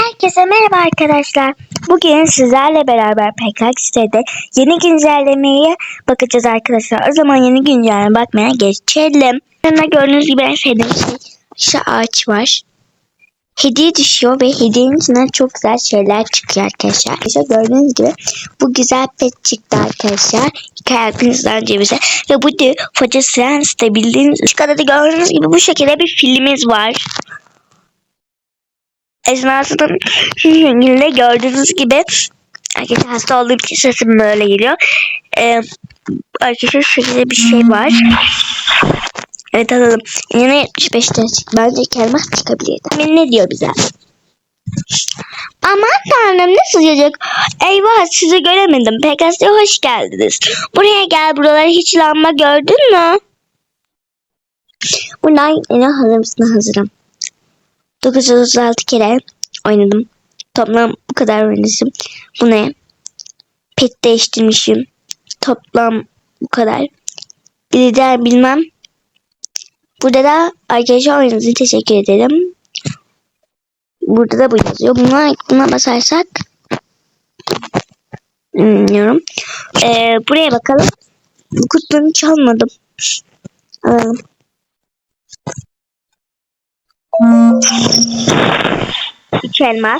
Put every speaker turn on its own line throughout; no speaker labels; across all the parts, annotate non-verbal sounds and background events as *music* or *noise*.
Herkese merhaba arkadaşlar. Bugün sizlerle beraber PKK sitede yeni güncellemeye bakacağız arkadaşlar. O zaman yeni güncelleme bakmaya geçelim. Yanına gördüğünüz gibi en sevdiğim şey şu ağaç var. Hediye düşüyor ve hediyenin içinden çok güzel şeyler çıkıyor arkadaşlar. İşte gördüğünüz gibi bu güzel pet çıktı arkadaşlar. İki ayakınızdan cevize. Ve bu da Foca Science'de bildiğiniz şu kadar da gördüğünüz gibi bu şekilde bir filmimiz var. Esnasında şu şekilde gördüğünüz gibi Arkadaşlar hasta olduğum için sesim böyle geliyor. Ee, arkadaşlar şekilde bir şey var. Evet alalım. Yine 75 lira çıktı. Bence kelime çıkabilirdi. Tahmin ne diyor bize? Aman tanrım ne sıcacık. Eyvah sizi göremedim. Pegasus'a hoş geldiniz. Buraya gel buralara hiç lamba gördün mü? Bundan yine hazır mısın? Hazırım. 936 kere oynadım. Toplam bu kadar oynamışım. Bu ne? Pet değiştirmişim. Toplam bu kadar. Bir de bilmem. Burada da arkadaşlar oyununuz için teşekkür ederim. Burada da bu yazıyor. Buna, buna basarsak bilmiyorum. Ee, buraya bakalım. Bu kutunun çalmadım. Alalım. Üç elma.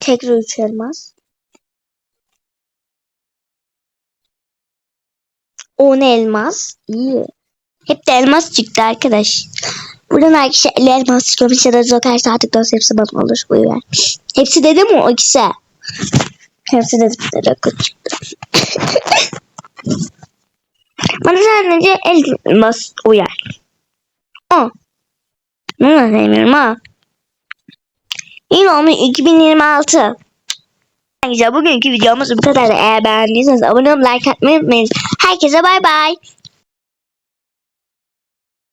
Tekrar üç elmas. 10 elmas. İyi. Hep de elmas çıktı arkadaş. Buradan arkadaşlar 50 elmas çıkıyormuş ya da Joker artık dört hepsi bana olur. Buyur. Hepsi dedi mi o ikisi? Hepsi dedi. Rakı çıktı. *laughs* bana sadece 50 elmas uyar. O. Bunu da sevmiyorum ha. Yine olmuş 2026. Arkadaşlar bugünkü videomuz bu kadar. Eğer beğendiyseniz abone olup like atmayı unutmayın. Herkese bay bay.